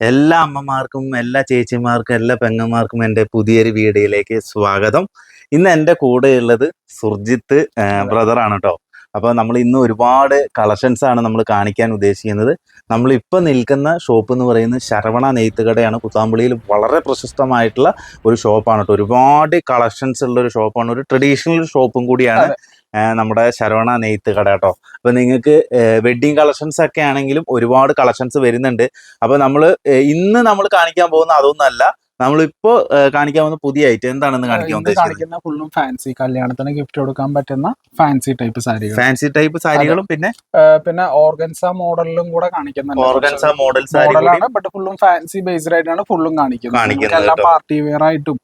എല്ലാ അമ്മമാർക്കും എല്ലാ ചേച്ചിമാർക്കും എല്ലാ പെങ്ങന്മാർക്കും എന്റെ പുതിയൊരു വീഡിയോയിലേക്ക് സ്വാഗതം. ഇന്ന് എന്റെ കൂടെയുള്ളത് സുർജിത്ത് ബ്രദറാണ് കേട്ടോ അപ്പോൾ നമ്മൾ ഇന്ന് ഒരുപാട് കളക്ഷൻസ് ആണ് നമ്മൾ കാണിക്കാൻ ഉദ്ദേശിക്കുന്നത്. നമ്മൾ ഇപ്പോൾ നിൽക്കുന്ന ഷോപ്പ് എന്ന് പറയുന്നത് ശരവണ നെയ്ത്ത് കടയാണ് കുത്താമ്പുള്ളിയിൽ വളരെ പ്രശസ്തമായിട്ടുള്ള ഒരു ഷോപ്പാണ് കേട്ടോ ഒരുപാട് കളക്ഷൻസ് ഉള്ള ഒരു ഷോപ്പാണ്. ഒരു ട്രഡീഷണൽ ഷോപ്പും കൂടിയാണ്. നമ്മുടെ ശരവണ നെയ്ത്ത് കട കേട്ടോ. അപ്പൊ നിങ്ങൾക്ക് വെഡ്ഡിങ് കളക്ഷൻസ് ഒക്കെ ആണെങ്കിലും ഒരുപാട് കളക്ഷൻസ് വരുന്നുണ്ട്. അപ്പൊ നമ്മൾ ഇന്ന് നമ്മൾ കാണിക്കാൻ പോകുന്ന അതൊന്നല്ല നമ്മളിപ്പോ കാണിക്കാൻ വന്ന പുതിയ ഐറ്റം എന്താണെന്ന് കാണിക്കാൻ കാണിക്കുന്ന ഫുള്ളും ഫാൻസി കല്യാണത്തിന് ഗിഫ്റ്റ് കൊടുക്കാൻ പറ്റുന്ന ഫാൻസി ടൈപ്പ് സാരികൾ. ഫാൻസി ടൈപ്പ് സാരികളും പിന്നെ? പിന്നെ ഓർഗൻസ മോഡലിലും കൂടെ കാണിക്കുന്നുണ്ട്. ഓർഗൻസ മോഡൽ സാരി കൂടി. മോഡലാണ് ബട്ട് ഫുള്ളും ഫാൻസി ബേസ്ഡ് ആയിട്ടാണ് ഫുള്ളും കാണിക്കുന്നത്. എല്ലാ എല്ലാം പാർട്ടി വെയർ ആയിട്ടും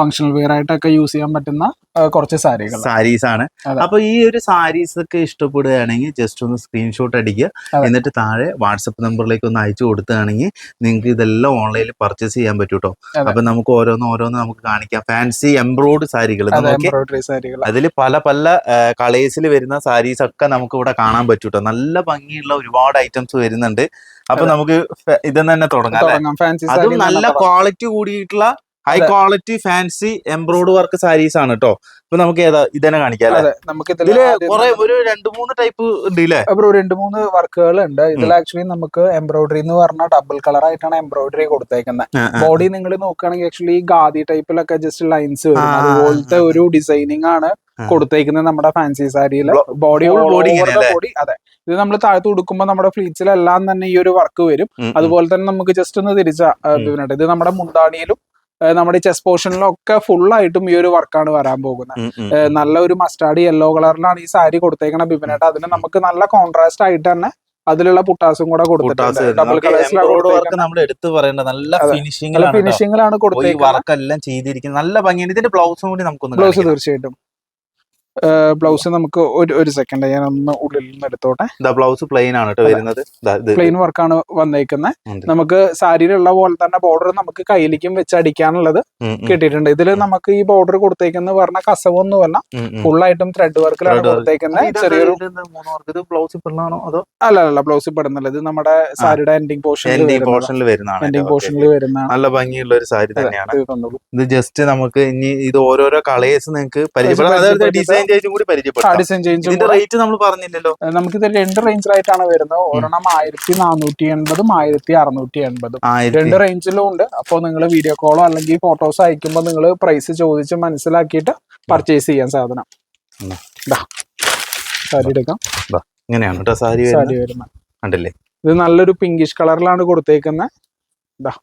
ഫംഗ്ഷണൽ വെയർ ആയിട്ടൊക്കെ യൂസ് ചെയ്യാൻ പറ്റുന്ന കുറച്ച് സാരികൾ. സാരീസ് ആണ്. അപ്പൊ ഈ ഒരു സാരീസ് ഒക്കെ ഇഷ്ടപ്പെടുകയാണെങ്കിൽ ജസ്റ്റ് ഒന്ന് സ്ക്രീൻഷോട്ട് അടിക്കുക. എന്നിട്ട് താഴെ വാട്സപ്പ് നമ്പറിലേക്ക് ഒന്ന് അയച്ചു കൊടുത്തുകയാണെങ്കിൽ നിങ്ങൾക്ക് ഇതെല്ലാം ഓൺലൈനിൽ പർച്ചേസ് ചെയ്യാൻ പറ്റൂട്ടോ. അപ്പൊ നമുക്ക് ഓരോന്ന് ഓരോന്ന് നമുക്ക് കാണിക്കാം. ഫാൻസി എംബ്രോയ്ഡ് സാരികൾ അതിൽ പല പല കളേഴ്സിൽ വരുന്ന സാരീസ് ഒക്കെ നമുക്ക് ഇവിടെ കാണാൻ പറ്റൂട്ടോ. നല്ല ഭംഗിയുള്ള ഒരുപാട് ഐറ്റംസ് വരുന്നുണ്ട്. അപ്പൊ നമുക്ക് ഇതെന്ന് തന്നെ തുടങ്ങാം അതും നല്ല ക്വാളിറ്റി കൂടിയിട്ടുള്ള high quality fancy embroid work saris ആണ് കേട്ടോ ഇപ്പൊ നമുക്ക് ഏതാ ഇതന്നെ കാണിക്കാം നമുക്ക് ഇതിൽ കുറെ ഒരു രണ്ട് മൂന്ന് ടൈപ്പ് ഉണ്ട് ഇല്ലേ? ഒരു രണ്ട് മൂന്ന് വർക്കുകൾ ഉണ്ട്. ഇതിൽ ആക്ച്വലി നമുക്ക് എംബ്രോയിഡറി എന്ന് പറഞ്ഞ ഡബിൾ കളർ ആയിട്ടാണ് എംബ്രോയിഡറി കൊടുത്തേക്കുന്നത് ബോഡി നിങ്ങൾ നോക്കുകയാണെങ്കിൽ ആക്ച്വലി ഗാദി ടൈപ്പിലൊക്കെ ജസ്റ്റ് ലൈൻസ് വരും. അതുപോലത്തെ ഒരു ഡിസൈനിങ് ആണ്. കൊടുത്തേക്കുന്നത് നമ്മുടെ ഫാൻസി സാരിയിൽ ബോഡി? ബോഡി അതെ. ഇത് നമ്മൾ താഴത്ത് കൊടുക്കുമ്പോൾ നമ്മുടെ ഫ്ലീറ്റ്സിലെല്ലാം തന്നെ ഈ ഒരു വർക്ക് വരും. അതുപോലെ തന്നെ നമുക്ക് ജസ്റ്റ് ഒന്ന് തിരിച്ച ഇത് നമ്മുടെ മുന്താണിയിലും നമ്മുടെ ചെസ് പോർഷനിലൊക്കെ ആയിട്ടും ഈ ഒരു വർക്കാണ് വരാൻ പോകുന്നത്. നല്ല ഒരു മസ്റ്റാർഡ് യെല്ലോ കളറിലാണ് ഈ സാരി കൊടുത്തേക്കണ ബിബിനായിട്ട് അതിന് നമുക്ക് നല്ല കോൺട്രാസ്റ്റ് ആയിട്ട് തന്നെ അതിലുള്ള പുട്ടാസും കൂടെ കൊടുത്തിട്ടുണ്ട്. നമുക്ക് എടുത്തു പറയേണ്ട നല്ല ഫിനിഷിംഗിലാണ് ഈ കൊടുത്തേക്കുന്നത് വർക്ക് എല്ലാം ചെയ്തിരിക്കുന്നത് നല്ല ഭംഗിയാണ്. ഇതിന്റെ ബ്ലൗസും കൂടി നമുക്കൊന്ന് ബ്ലൗസ്. തീർച്ചയായിട്ടും. ബ്ലൗസ് നമുക്ക് ഒരു ഒരു സെക്കൻഡ് ഞാൻ ഒന്ന് ഉള്ളിൽ നിന്ന് എടുത്തോട്ടെ. ബ്ലൗസ് പ്ലെയിൻ ആണ്. വരുന്നത്. പ്ലെയിൻ വർക്കാണ് വന്നേക്കുന്നത് നമുക്ക് സാരിയിലുള്ള പോലെ തന്നെ ബോർഡർ നമുക്ക് കയ്യിലേക്കും വെച്ച് അടിക്കാനുള്ളത് കിട്ടിയിട്ടുണ്ട്. ഇതിൽ നമുക്ക് ഈ ബോർഡർ കൊടുത്തേക്കുന്ന പറഞ്ഞ കസവൊന്നുമല്ല അല്ല. ഫുള്ളായിട്ടും ഫുൾ ആയിട്ടും ത്രെഡ് വർക്കിലാണ് കൊടുത്തേക്കുന്നത് ചെറിയൊരു അല്ല അല്ല ബ്ലൗസ് പെടുന്നില്ല ഇത് നമ്മുടെ സാരിയുടെ എൻഡിങ് പോർഷനിൽ വരുന്നതാണ് എൻഡിങ് പോർഷനിൽ വരുന്ന നല്ല ഭംഗിയുള്ള ഒരു സാരി തന്നെയാണ്. ഇത് ജസ്റ്റ് നമുക്ക് ഇനി ഇത് ഓരോരോ കളേഴ്സ് നിങ്ങൾക്ക് പരിചയപ്പെടാം. ഡിസൈൻ ചേച്ചും കൂടി പരിചയപ്പെടും പരിചയപ്പെടാം ഡിസൈൻ ചേഞ്ചും ഇതിന്റെ റേറ്റ് നമ്മൾ പറഞ്ഞില്ലല്ലോ നമുക്കിത് രണ്ട് റേഞ്ചിലായിട്ടാണ് വരുന്നത്. ഒരെണ്ണം ആയിരത്തി നാനൂറ്റി എൺപതും ആയിരത്തി അറുന്നൂറ്റി എൺപതും രണ്ട് റേഞ്ചിലും ഉണ്ട്. അപ്പോൾ നിങ്ങൾ വീഡിയോ കോളോ അല്ലെങ്കിൽ ഫോട്ടോസ് അയക്കുമ്പോൾ നിങ്ങൾ പ്രൈസ് ചോദിച്ച് മനസ്സിലാക്കിയിട്ട് പർച്ചേസ് ചെയ്യാൻ സാധനം. സാരി എടുക്കാം. ഇങ്ങനെയാണ് കേട്ടോ സാരി സാരി വരുന്നത്. കണ്ടില്ലേ? ഇത് നല്ലൊരു പിങ്കിഷ് കളറിലാണ് കൊടുത്തേക്കുന്നത്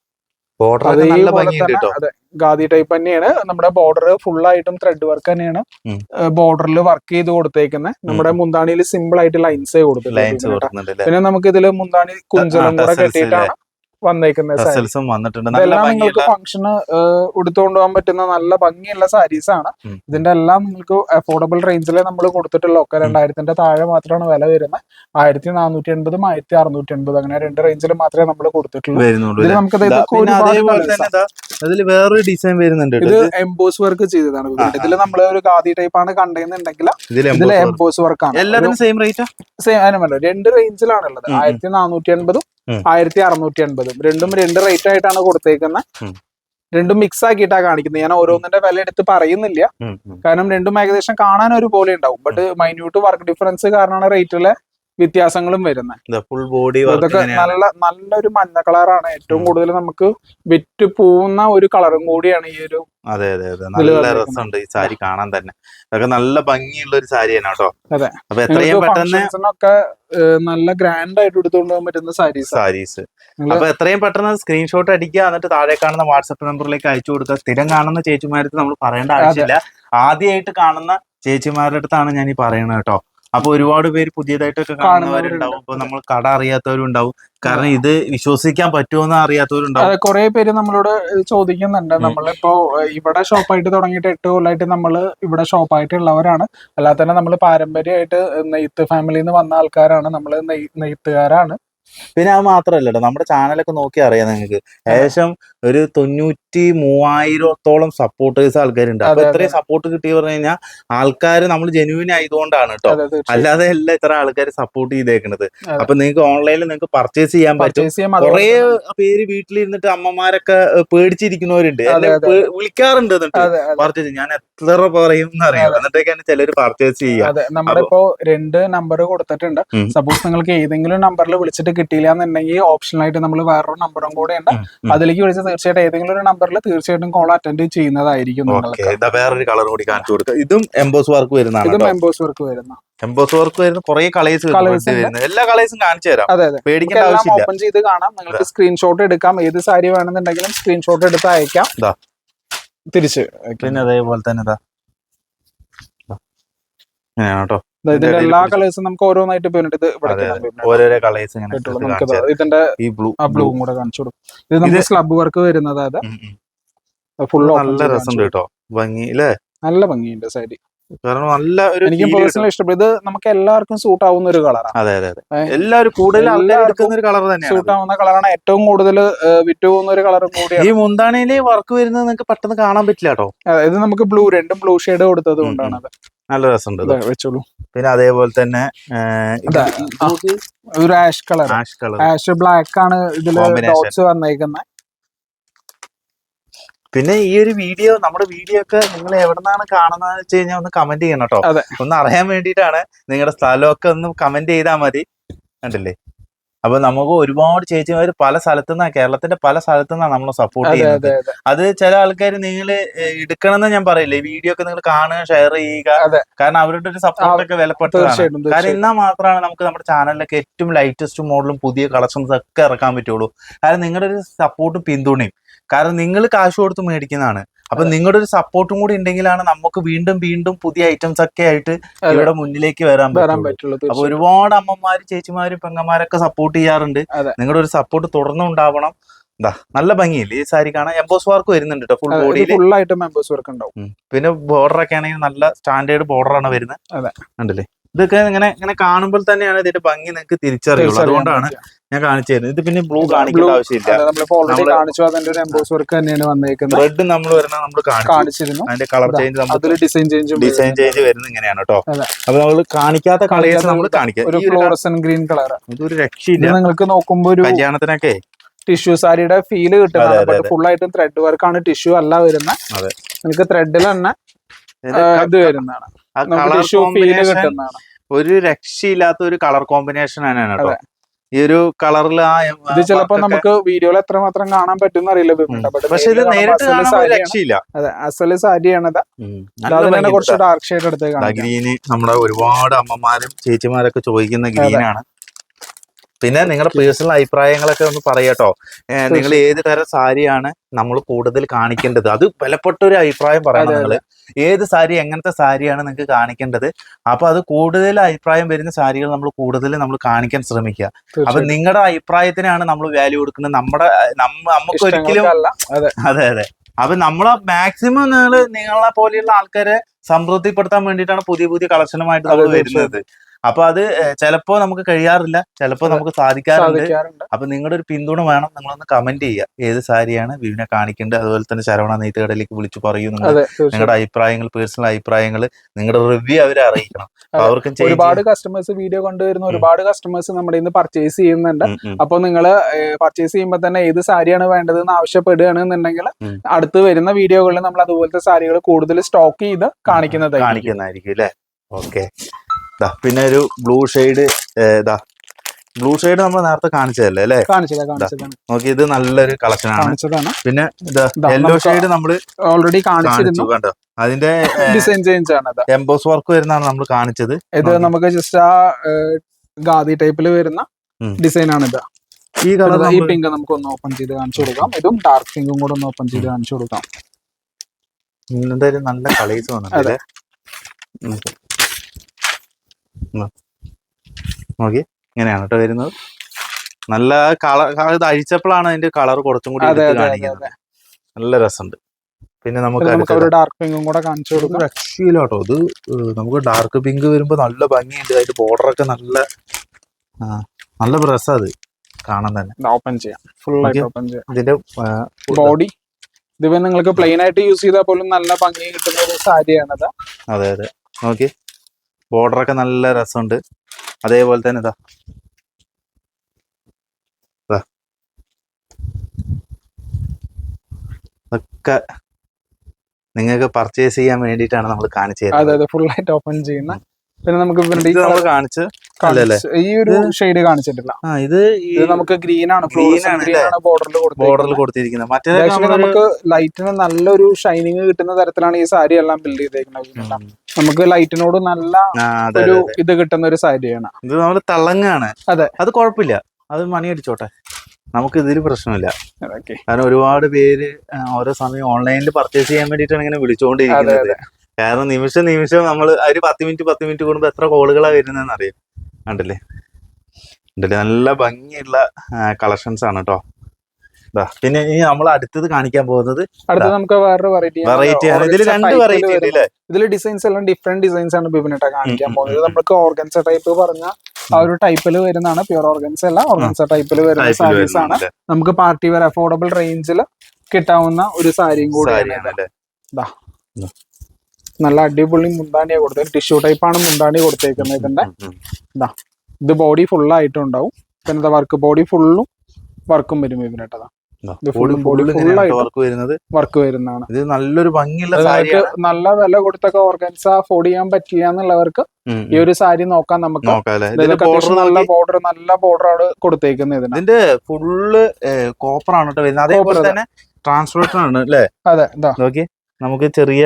ബോർഡർ നല്ല ഭംഗിയുണ്ട് ഗാദി ടൈപ്പ് തന്നെയാണ്. നമ്മുടെ ബോർഡർ ഫുൾ ആയിട്ടും ത്രെഡ് വർക്ക് തന്നെയാണ് ബോർഡറിൽ വർക്ക് ചെയ്ത് കൊടുത്തേക്കുന്നത് നമ്മുടെ മുന്താണിയിൽ സിമ്പിൾ ആയിട്ട് ലൈൻസേ ലൈൻസ് കൊടുത്തിട്ടുണ്ട് പിന്നെ നമുക്ക് ഇതിൽ മുന്താണി കുഞ്ചലം കൂടെ കെട്ടിയിട്ടാണ് വന്നേക്കുന്നത് വന്നിട്ടുണ്ട്. നിങ്ങൾക്ക് ഫംഗ്ഷന് ഉടുത്തുകൊണ്ട് പോകാൻ പറ്റുന്ന നല്ല ഭംഗിയുള്ള സാരീസ് ആണ്. ഇതിന്റെ എല്ലാം നിങ്ങൾക്ക് അഫോർഡബിൾ റേഞ്ചിൽ നമ്മൾ കൊടുത്തിട്ടുള്ള ഒക്കെ രണ്ടായിരത്തിന്റെ താഴെ മാത്രമാണ് വില വരുന്നത് ആയിരത്തി നാനൂറ്റി എൺപതും ആയിരത്തി അറുന്നൂറ്റി എൺപതും അങ്ങനെ രണ്ട് റേഞ്ചിൽ മാത്രമേ നമ്മൾ കൊടുത്തിട്ടുള്ളൂ നമുക്ക് വേറൊരു ഡിസൈൻ വരുന്നുണ്ട് ഇത് എംബോസ് വർക്ക് ചെയ്തതാണ് ഇതിൽ നമ്മൾ ഒരു ഖാദി ടൈപ്പ് ആണ് കണ്ടെന്നുണ്ടെങ്കിൽ ഇതിൽ എംബോസ് വർക്ക് ആണ്. എല്ലാത്തിനും സെയിം റേറ്റ് സെയിം അതിനല്ല രണ്ട് റേഞ്ചിലാണ് ഉള്ളത് ഉം, ഉം. ആയിരത്തി നാനൂറ്റി എൺപതും. ആയിരത്തി അറുന്നൂറ്റി എൺപതും രണ്ടും രണ്ട് റേറ്റ് ആയിട്ടാണ് കൊടുത്തേക്കുന്നത് രണ്ടും മിക്സ് ആക്കിയിട്ടാ കാണിക്കുന്നത് ഞാൻ ഓരോന്നിന്റെ വില എടുത്ത് പറയുന്നില്ല. കാരണം രണ്ടും ഏകദേശം കാണാൻ ഒരുപോലെ ഉണ്ടാവും ബട്ട് മൈന്യൂട്ട് വർക്ക് ഡിഫറൻസ് കാരണമാണ് റേറ്റിലെ വ്യത്യാസങ്ങളും വരുന്നത് ഫുൾ ബോഡി ഇതൊക്കെ നല്ല നല്ലൊരു മഞ്ഞ കളറാണ്. ഏറ്റവും കൂടുതൽ നമുക്ക് വിറ്റ് പോകുന്ന ഒരു കളറും കൂടിയാണ് ഈ ഒരു അതെ അതെ അതെ. നല്ല. രസമുണ്ട് ഈ സാരി കാണാൻ തന്നെ. അതൊക്കെ നല്ല ഭംഗിയുള്ള ഒരു സാരിയാണ് കേട്ടോ. അതെ. അപ്പൊ എത്രയും പെട്ടെന്ന് നല്ല ഗ്രാൻഡ് ആയിട്ട് എടുത്തുകൊണ്ട് പോകാൻ പറ്റുന്ന സാരീസ് സാരീസ്. അപ്പൊ എത്രയും പെട്ടെന്ന് സ്ക്രീൻഷോട്ട് അടിക്കുക എന്നിട്ട് താഴെ കാണുന്ന വാട്സപ്പ് നമ്പറിലേക്ക് അയച്ചു കൊടുക്കുക. സ്ഥിരം കാണുന്ന ചേച്ചിമാരടുത്ത് നമ്മൾ പറയേണ്ട ആവശ്യമില്ല. ആദ്യമായിട്ട് കാണുന്ന ചേച്ചിമാരുടെ അടുത്താണ് ഞാൻ ഈ പറയുന്നത് കേട്ടോ. അപ്പൊ ഒരുപാട് പേര് പുതിയതായിട്ടൊക്കെ കാണുന്നവരുണ്ടാവും. അപ്പൊ നമ്മൾ കട അറിയാത്തവരുണ്ടാവും. കാരണം ഇത് വിശ്വസിക്കാൻ പറ്റുമെന്ന് അറിയാത്തവരുണ്ടാവും. കുറെ പേര് നമ്മളോട് ചോദിക്കുന്നുണ്ട്. നമ്മളിപ്പോ ഇവിടെ ഷോപ്പായിട്ട് തുടങ്ങിയിട്ട് എട്ട് കൊല്ലമായിട്ട് നമ്മൾ ഇവിടെ ഷോപ്പായിട്ടുള്ളവരാണ് അല്ലാതെ തന്നെ നമ്മൾ പാരമ്പര്യമായിട്ട് നെയ്ത്ത് ഫാമിലിയിൽ നിന്ന് വന്ന ആൾക്കാരാണ്. നമ്മൾ നെയ്ത്തുകാരാണ്. പിന്നെ അത് മാത്രല്ല കേട്ടോ നമ്മുടെ ചാനലൊക്കെ നോക്കി അറിയാം നിങ്ങൾക്ക്. ഏകദേശം ഒരു തൊണ്ണൂറ്റി മൂവായിരത്തോളം സപ്പോർട്ടേഴ്സ് ആൾക്കാരുണ്ട്. അപ്പൊ ഇത്രയും സപ്പോർട്ട് കിട്ടി പറഞ്ഞു കഴിഞ്ഞാൽ ആൾക്കാർ നമ്മൾ ജെനുവിൻ ആയതുകൊണ്ടാണ് കേട്ടോ അല്ലാതെ അല്ല ഇത്ര ആൾക്കാർ സപ്പോർട്ട് ചെയ്തേക്കുന്നത്. അപ്പൊ നിങ്ങൾക്ക് ഓൺലൈനിൽ നിങ്ങൾക്ക് പർച്ചേസ് ചെയ്യാൻ പറ്റും. കുറെ പേര് വീട്ടിലിരുന്നിട്ട് അമ്മമാരൊക്കെ പേടിച്ചിരിക്കുന്നവരുണ്ട്. വിളിക്കാറുണ്ട്. പർച്ചേസ് ഞാൻ എത്ര പറയും എന്നറിയാം എന്നിട്ടൊക്കെയാണ് ചിലർ പർച്ചേസ് ചെയ്യുക. അതെ നമ്മളിപ്പോ രണ്ട് നമ്പർ കൊടുത്തിട്ടുണ്ട്. സപ്പോർട്ട് സപ്പോസ് നിങ്ങൾക്ക് ഏതെങ്കിലും നമ്പറിൽ വിളിച്ചിട്ട് കിട്ടിയില്ല എന്നുണ്ടെങ്കിൽ ഓപ്ഷനായിട്ട് നമ്മൾ വേറൊരു നമ്പറും കൂടെ ഉണ്ട്. അതിലേക്ക് വിളിച്ച് തീർച്ചയായിട്ടും ഏതെങ്കിലും ഒരു നമ്പറിൽ തീർച്ചയായിട്ടും കോൾ അറ്റൻഡ് ചെയ്യുന്നതായിരിക്കും വേറൊരു കളർ കൂടി കാണിച്ചു കൊടുക്കുക ഇതും എംബോസ് വർക്ക് വരുന്ന ഇത് എംബോസ് വർക്ക് വരുന്ന എംബോസ് വർക്ക് വരുന്ന കുറെ കളേഴ്സ്. എല്ലാ കളേഴ്സും കാണിച്ചു തരാം. പേടിക്കേണ്ട ആവശ്യമില്ല. ഓപ്പൺ ചെയ്ത് കാണാം. നിങ്ങൾക്ക് സ്ക്രീൻഷോട്ട് എടുക്കാം. ഏത് സാരി വേണമെന്നുണ്ടെങ്കിലും സ്ക്രീൻഷോട്ട് എടുത്ത് അയക്കാം. തിരിച്ച്. പിന്നെ അതേപോലെ തന്നെ ഇതാ. കേട്ടോ ഇതിന്റെ എല്ലാ കളേഴ്സും നമുക്ക് ഓരോന്നായിട്ട് പിന്നെ ഇത്. ഓരോരോ കളേഴ്സ്. നമുക്ക്. ഇതിന്റെ ഈ ബ്ലൂ ആ ബ്ലൂവും കൂടെ കാണിച്ചു കൊടുക്കും. ഇത് നമുക്ക് സ്ലബ് വർക്ക് വരുന്നത് അത്. ഫുൾ നല്ല രസമുണ്ട് കേട്ടോ. ഭംഗി അല്ലേ നല്ല ഭംഗിയുണ്ട് സാരി. കാരണം നല്ല ഒരു എനിക്ക് പേഴ്സണൽ. പേഴ്സണലി ഇഷ്ടപ്പെട്ടു ഇത് നമുക്ക് എല്ലാവർക്കും സൂട്ട് ആവുന്ന ഒരു കളറാണ് അതെ അതെ എല്ലാവരും കൂടുതൽ എടുക്കുന്ന ഒരു കളർ തന്നെയാണ് സൂട്ട് ആവുന്ന കളറാണ് ഏറ്റവും കൂടുതൽ വിറ്റ് പോകുന്ന ഒരു കളറും കൂടിയാണ്. ഈ മുന്താണിയിൽ വർക്ക് വരുന്നത് നിങ്ങൾക്ക് പെട്ടെന്ന് കാണാൻ പറ്റില്ല കേട്ടോ. അതായത് ഇത് നമുക്ക് ബ്ലൂ രണ്ടും ബ്ലൂ ഷെയ്ഡ് കൊടുത്തത് കൊണ്ടാണ് അത് നല്ല രസമുണ്ട് വെച്ചോളൂ. പിന്നെ അതേപോലെ തന്നെ ഒരു ash colour ash colour ash black ആണ് ഇതിൽ. ഡോട്ട്സ് വന്നേക്കുന്നത് പിന്നെ ഈ ഒരു വീഡിയോ നമ്മുടെ വീഡിയോ ഒക്കെ നിങ്ങൾ എവിടെന്നാണ് കാണുന്നത് വെച്ച് കഴിഞ്ഞാൽ ഒന്ന് കമന്റ് ചെയ്യണം കേട്ടോ ഒന്ന് അറിയാൻ വേണ്ടിയിട്ടാണ് നിങ്ങളുടെ സ്ഥലമൊക്കെ ഒന്ന് കമന്റ് ചെയ്താൽ മതി. കണ്ടില്ലേ? അപ്പൊ നമുക്ക് ഒരുപാട് ചേച്ചിമാര് പല സ്ഥലത്തു നിന്നാണ് കേരളത്തിന്റെ പല സ്ഥലത്തു നിന്നാണ് നമ്മളെ സപ്പോർട്ട് ചെയ്യുന്നത്. അതെ ചില ആൾക്കാർ നിങ്ങൾ എടുക്കണമെന്ന് ഞാൻ പറയില്ലേ? വീഡിയോ ഒക്കെ നിങ്ങൾ കാണുക ഷെയർ ചെയ്യുക. കാരണം അവരുടെ ഒരു സപ്പോർട്ട് ഒക്കെ വിലപ്പെട്ടതാണ്. കാരണം ഇന്നാ എന്നാൽ മാത്രമാണ് നമുക്ക് നമ്മുടെ ചാനലിലൊക്കെ ഏറ്റവും ലൈറ്റസ്റ്റ് മോഡലും പുതിയ കളക്ഷൻസ് ഒക്കെ ഇറക്കാൻ പറ്റുള്ളൂ. കാരണം നിങ്ങളുടെ ഒരു സപ്പോർട്ടും പിന്തുണയും. കാരണം നിങ്ങൾ കാശ് കൊടുത്ത് മേടിക്കുന്നതാണ്. അപ്പൊ നിങ്ങളുടെ ഒരു സപ്പോർട്ടും കൂടി ഉണ്ടെങ്കിലാണ് നമുക്ക് വീണ്ടും വീണ്ടും പുതിയ ഐറ്റംസ് ഒക്കെ ആയിട്ട്. ഇവിടെ മുന്നിലേക്ക് വരാൻ പറ്റുള്ളൂ. അപ്പൊ ഒരുപാട് അമ്മമാര് ചേച്ചിമാരും പെങ്ങന്മാരൊക്കെ സപ്പോർട്ട് ചെയ്യാറുണ്ട്. നിങ്ങളുടെ ഒരു സപ്പോർട്ട് തുടർന്നും ഉണ്ടാവണം എന്താ നല്ല ഭംഗിയില്ലേ ഈ സാരി കാണാൻ? എംബോസ് വർക്ക് വരുന്നുണ്ട് ഫുൾ ബോഡിയിൽ ഫുൾ ആയിട്ട് എംബോസ് വർക്ക് ഉണ്ടാവും. പിന്നെ ബോർഡർ ഒക്കെ ആണെങ്കിൽ നല്ല സ്റ്റാൻഡേർഡ് ബോർഡർ ആണ് വരുന്നത്. അതെ. ഉണ്ടല്ലേ ഇതൊക്കെ ഇങ്ങനെ ഇങ്ങനെ കാണുമ്പോൾ തന്നെയാണ് ഇതിന്റെ ഭംഗി നിങ്ങൾക്ക് തിരിച്ചറിയുള്ളൂ. അതുകൊണ്ടാണ്. ഞാൻ കാണിച്ചു തരുന്നത്. ഇത് പിന്നെ ബ്ലൂ കാണിക്കേണ്ട ആവശ്യമില്ല. റെഡ് നമ്മൾ വരുന്ന നമ്മൾ കാണിച്ചിരുന്നു. അതിന്റെ കളർ ചേഞ്ച് നമ്മൾ ഡിസൈൻ ചേഞ്ചും ഡിസൈൻ ചേഞ്ച് വരുന്നത് ഇങ്ങനെയാണ് കേട്ടോ. അപ്പൊ നമ്മൾ കാണിക്കാത്ത കളേഴ്സ് നമ്മൾ കാണിക്കാം. ഒരു ഫ്ലോറസൻ ഗ്രീൻ കളർ ഇതൊരു ഇത് രക്ഷയില്ല. നിങ്ങൾക്ക് നോക്കുമ്പോ ഒരു കല്യാണത്തിനൊക്കെ. ടിഷ്യൂ സാരിയുടെ ഫീൽ കിട്ടുന്നത്. ഫുൾ ആയിട്ടും ത്രെഡ് വർക്കാണ് ടിഷ്യൂ അല്ല വരുന്നത്. നിങ്ങൾക്ക് ത്രെഡിൽ തന്നെ ഇത് വരുന്നതാണ്. ടിഷ്യൂ ഫീൽ കിട്ടുന്നതാണ്. ഒരു രക്ഷയില്ലാത്ത ഒരു കളർ കോമ്പിനേഷൻ ആണ് കേട്ടോ. ഈ ഒരു കളറിൽ ആ ഇത് ചിലപ്പോ നമുക്ക് വീഡിയോയിൽ എത്രമാത്രം കാണാൻ പറ്റും അറിയില്ല. പക്ഷെ ഇത് നേരിട്ട്. രക്ഷയില്ല. അതെ അസൽ സാരിയാണത് തന്നെ കുറച്ച് ഡാർക്ക് ഷെയ്ഡ് എടുത്ത് ഗ്രീന് നമ്മുടെ ഒരുപാട് അമ്മമാരും ചേച്ചിമാരൊക്കെ ചോദിക്കുന്ന ഗ്രീനാണ്. പിന്നെ നിങ്ങളുടെ പേഴ്സണൽ അഭിപ്രായങ്ങളൊക്കെ ഒന്ന് പറയട്ടോ. നിങ്ങൾ ഏത് തരം സാരിയാണ് നമ്മൾ കൂടുതൽ കാണിക്കേണ്ടത്? അത് വിലപ്പെട്ട ഒരു അഭിപ്രായം പറയണം നിങ്ങൾ ഏത് സാരി എങ്ങനത്തെ സാരിയാണ് നിങ്ങൾക്ക് കാണിക്കേണ്ടത്? അപ്പൊ അത് കൂടുതൽ അഭിപ്രായം വരുന്ന സാരികൾ നമ്മൾ കൂടുതൽ നമ്മൾ കാണിക്കാൻ ശ്രമിക്കുക. അപ്പൊ നിങ്ങളുടെ അഭിപ്രായത്തിനാണ് നമ്മൾ വാല്യൂ കൊടുക്കുന്നത്. നമ്മുടെ നമുക്ക് ഒരിക്കലും അതെ. അതെ അപ്പൊ നമ്മളെ മാക്സിമം നിങ്ങൾ നിങ്ങളെ പോലെയുള്ള ആൾക്കാരെ സംതൃപ്തിപ്പെടുത്താൻ വേണ്ടിയിട്ടാണ് പുതിയ പുതിയ കളക്ഷനുമായിട്ട് നമ്മൾ വരുന്നത്. അപ്പൊ അത് ചിലപ്പോ നമുക്ക് കഴിയാറില്ല. ചിലപ്പോ നമുക്ക് സാധിക്കാറുണ്ട്. അപ്പൊ നിങ്ങളുടെ ഒരു പിന്തുണ വേണം. നിങ്ങളൊന്ന് കമന്റ് ചെയ്യുക. ഏത് സാരിയാണ് വിവിനെ കാണിക്കേണ്ടത്? അതുപോലെ തന്നെ ശരവണ നെയ്ത്തുകടയിലേക്ക് വിളിച്ചു പറയൂ നിങ്ങളുടെ അഭിപ്രായങ്ങൾ പേഴ്സണൽ അഭിപ്രായങ്ങൾ നിങ്ങളുടെ റിവ്യൂ അവരെ അറിയിക്കണം. അവർക്കും ഒരുപാട് കസ്റ്റമേഴ്സ് വീഡിയോ കൊണ്ടുവരുന്ന ഒരുപാട് കസ്റ്റമേഴ്സ് നമ്മുടെ ഇന്ന് പർച്ചേസ് ചെയ്യുന്നുണ്ട്. ഉം, ഉം. അപ്പൊ നിങ്ങൾ പർച്ചേസ് ചെയ്യുമ്പോൾ തന്നെ ഏത് സാരിയാണ് വേണ്ടതെന്ന് ആവശ്യപ്പെടുകയാണെന്നുണ്ടെങ്കിൽ എന്നുണ്ടെങ്കിൽ അടുത്ത് വരുന്ന വീഡിയോകളിൽ നമ്മൾ അതുപോലത്തെ സാരികൾ കൂടുതൽ സ്റ്റോക്ക് ചെയ്ത് കാണിക്കുന്നതായിരിക്കും. കാണിക്കുന്നതായിരിക്കും അല്ലേ? ഓക്കെ പിന്നെ ഒരു ബ്ലൂ ഷെയ്ഡ് ഇതാ ബ്ലൂ ഷെയ്ഡ് നമ്മൾ നേരത്തെ കാണിച്ചതല്ലേ അല്ലേ? നോക്കി ഇത് നല്ലൊരു കളക്ഷൻ ആണ്. കാണിച്ചതാണ്. പിന്നെ ഇതാ, യെല്ലോ ഷെയ്ഡ് നമ്മൾ ഓൾറെഡി കാണിച്ചിരുന്നു. കണ്ടോ? അതിന്റെ ഡിസൈൻ ചേഞ്ച് ആണ് എംബോസ് വർക്ക് വരുന്നതാണ് നമ്മൾ കാണിച്ചത്. ഇത് നമുക്ക് ജസ്റ്റ് ആ ഗാദി ടൈപ്പിൽ വരുന്ന. ഡിസൈൻ ആണ് ഇത്. ഈ കളർ ഈ പിങ്ക് നമുക്ക് ഒന്ന് ഓപ്പൺ ചെയ്ത് കാണിച്ചു കൊടുക്കാം. ഇതും ഡാർക്ക് പിങ്കും കൂടെ ഒന്ന് ഓപ്പൺ ചെയ്ത് കാണിച്ചു കൊടുക്കാം. എന്തായാലും നല്ല കളേഴ്സ് വന്നിട്ടില്ലേ നോക്കി ഇങ്ങനെയാണ് കേട്ടോ വരുന്നത്. നല്ല കളർ ഇത് അഴിച്ചപ്പോഴാണ് അതിന്റെ കളർ കുറച്ചും കൂടി കാണിക്കുന്നത്. നല്ല രസമുണ്ട്. പിന്നെ നമുക്ക് ഡാർക്ക് പിങ്കും കൂടെ കാണിച്ചു കൊടുക്കും. രക്ഷയില്ല കേട്ടോ ഇത് നമുക്ക് ഡാർക്ക് പിങ്ക് വരുമ്പോ നല്ല ഭംഗിയുണ്ട്. അതിന്റെ ബോർഡർ ഒക്കെ നല്ല നല്ല രസം അത് കാണാൻ തന്നെ. ഓപ്പൺ ചെയ്യാം. ഫുൾ ആയിട്ട് ഓപ്പൺ ചെയ്യാം. ഇതിന്റെ ബോഡി ഇതിപ്പോ നിങ്ങൾക്ക് പ്ലെയിൻ ആയിട്ട് യൂസ് ചെയ്താൽ പോലും നല്ല ഭംഗി കിട്ടുന്ന ഒരു സാരിയാണത് അതെ അതെ. നോക്കി. ബോർഡർ ഒക്കെ നല്ല രസമുണ്ട്. അതേപോലെ തന്നെ ഇതാ. ഇതാ. ഒക്കെ നിങ്ങൾക്ക് പർച്ചേസ് ചെയ്യാൻ വേണ്ടിയിട്ടാണ് നമ്മൾ കാണിച്ചത് അതെ അതെ. ഫുൾ ആയിട്ട് ഓപ്പൺ ചെയ്യുന്ന പിന്നെ നമുക്ക് കാണിച്ച് ഈ ഒരു ഷെയ്ഡ് കാണിച്ചിട്ടില്ല. ഇത് നമുക്ക് ഗ്രീൻ ആണ് ബോർഡറിൽ ബോർഡറിൽ കൊടുത്തിരിക്കുന്നത്. മറ്റേ നമുക്ക് ലൈറ്റിന് നല്ലൊരു ഷൈനിങ് കിട്ടുന്ന തരത്തിലാണ് ഈ സാരി എല്ലാം ബിൽഡ് ചെയ്തേക്കുന്നത്. നമുക്ക് ലൈറ്റിനോട് നല്ല ഒരു ഇത് കിട്ടുന്ന ഒരു സാരിയാണ് ഇത് നമ്മൾ തള്ളങ്ങാണ്. അതെ. അത് കുഴപ്പമില്ല. അത് മണി അടിച്ചോട്ടെ. നമുക്ക് ഇതിൽ പ്രശ്നമില്ല. കാരണം ഒരുപാട് പേര് ഓരോ സമയം ഓൺലൈനിൽ പർച്ചേസ് ചെയ്യാൻ വേണ്ടിയിട്ടാണ് ഇങ്ങനെ വിളിച്ചോണ്ടിരിക്കുന്നത്. വിളിച്ചുകൊണ്ടിരിക്കുന്നത് കാരണം നിമിഷം നിമിഷം നമ്മൾ ഒരു പത്ത് മിനിറ്റ് പത്ത് മിനിറ്റ് കൂടുമ്പോൾ എത്ര കോളുകളാണ് വരുന്നതെന്ന് അറിയാം. കണ്ടില്ലേ? കണ്ടില്ലേ? നല്ല ഭംഗിയുള്ള കളക്ഷൻസ് ആണ് കേട്ടോ പിന്നെ ഇനി നമ്മൾ അടുത്തത് കാണിക്കാൻ പോകുന്നത് അടുത്ത നമുക്ക് വേറൊരു വെറൈറ്റി വെറൈറ്റി ആണ്. ഇതിൽ രണ്ട് വെറൈറ്റി ഉണ്ട് അല്ലേ ഇതിൽ ഡിസൈൻസ് എല്ലാം ഡിഫറെന്റ് ഡിസൈൻസ് ആണ് ബിബിനേട്ടാ കാണിക്കാൻ പോകുന്നത്. നമ്മൾക്ക് നമുക്ക് ഓർഗൻസ ടൈപ്പ് പറഞ്ഞ ആ ഒരു ടൈപ്പിൽ വരുന്നതാണ്. പ്യുർ ഓർഗൻസ അല്ല ഓർഗൻസ ടൈപ്പിൽ വരുന്ന സാരീസ് ആണ്. നമുക്ക് പാർട്ടി വെയർ അഫോർഡബിൾ റേഞ്ചിൽ കിട്ടാവുന്ന ഒരു സാരിയും കൂടെ നല്ല അടിപൊളി മുന്താണിയാണ് കൊടുത്തത് ടിഷ്യൂ ടൈപ്പ് ആണ് മുന്താണി കൊടുത്തേക്കുന്നത് ഇതിന്റെ ഉം. ഇത് ബോഡി ഫുൾ ആയിട്ടും ഉണ്ടാവും പിന്നെ വർക്ക് ബോഡി ഫുള്ളും വർക്കും വരും ഇത് ആയിട്ട് വർക്ക് വരുന്നത്. വർക്ക് വരുന്നതാണ്. ഇത് നല്ലൊരു ഭംഗിയുള്ള നല്ല വില കൊടുത്തൊക്കെ ഓർഗൻസ അഫോർഡ് ചെയ്യാൻ പറ്റില്ല എന്നുള്ളവർക്ക് ഈ ഒരു സാരി നോക്കാൻ നമുക്ക്. നല്ല ബോർഡർ നല്ല ബോർഡർ ആണ് കൊടുത്തേക്കുന്നത് ഇതിന്റെ ഫുള്ള് കോപ്പർ ആണ് കേട്ടോ വരുന്നത്. അതേപോലെ തന്നെ ട്രാൻസ്പോർട്ടർ ആണ് അല്ലേ? അതെ ഇതാ നോക്കി. നമുക്ക് ചെറിയ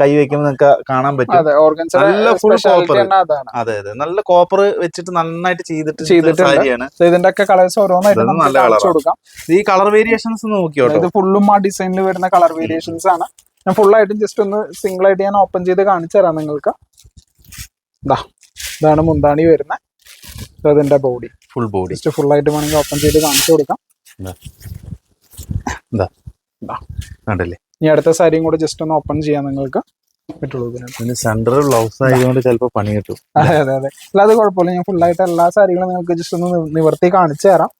കൈ വെക്കുമ്പോൾ നിങ്ങൾക്ക് കാണാൻ പറ്റും. നല്ല ഫുൾ അതാണ്. അതെ അതെ. നല്ല കോപ്പർ വെച്ചിട്ട് നന്നായിട്ട് ചെയ്തിട്ട് So ഇതിന്റെ ഒക്കെ കളേഴ്സ് ഓരോന്നായിട്ട് നല്ല കളർ കൊടുക്കാം. ഈ കളർ വേരിയേഷൻസ് നോക്കിയോട്ടോ ഇത് ഫുള്ളും ആ ഡിസൈനിൽ വരുന്ന കളർ വേരിയേഷൻസ് ആണ്. ഞാൻ ഫുൾ ആയിട്ടും ജസ്റ്റ് ഒന്ന് സിംഗിൾ ആയിട്ട് ഞാൻ ഓപ്പൺ ചെയ്ത് കാണിച്ചു തരാം നിങ്ങൾക്ക്. ഇതാ ഇതാണ് മുന്താണി വരുന്നത് അതിന്റെ body full body just full ആയിട്ട് വേണമെങ്കിൽ ഓപ്പൺ ചെയ്ത് കാണിച്ചു കൊടുക്കാം. കണ്ടല്ലേ? ഇനി അടുത്ത സാരിയും കൂടെ ജസ്റ്റ് ഒന്ന് ഓപ്പൺ ചെയ്യാൻ നിങ്ങൾക്ക് പറ്റുള്ളൂ ബ്ലൗസ് ആയതുകൊണ്ട് ചിലപ്പോൾ പണി കിട്ടും. അതെ അതെ അതെ. കുഴപ്പമില്ല. ഞാൻ ഫുൾ ആയിട്ട് എല്ലാ സാരികളും നിങ്ങൾക്ക് ജസ്റ്റ് ഒന്ന് നിവർത്തി കാണിച്ചു തരാം.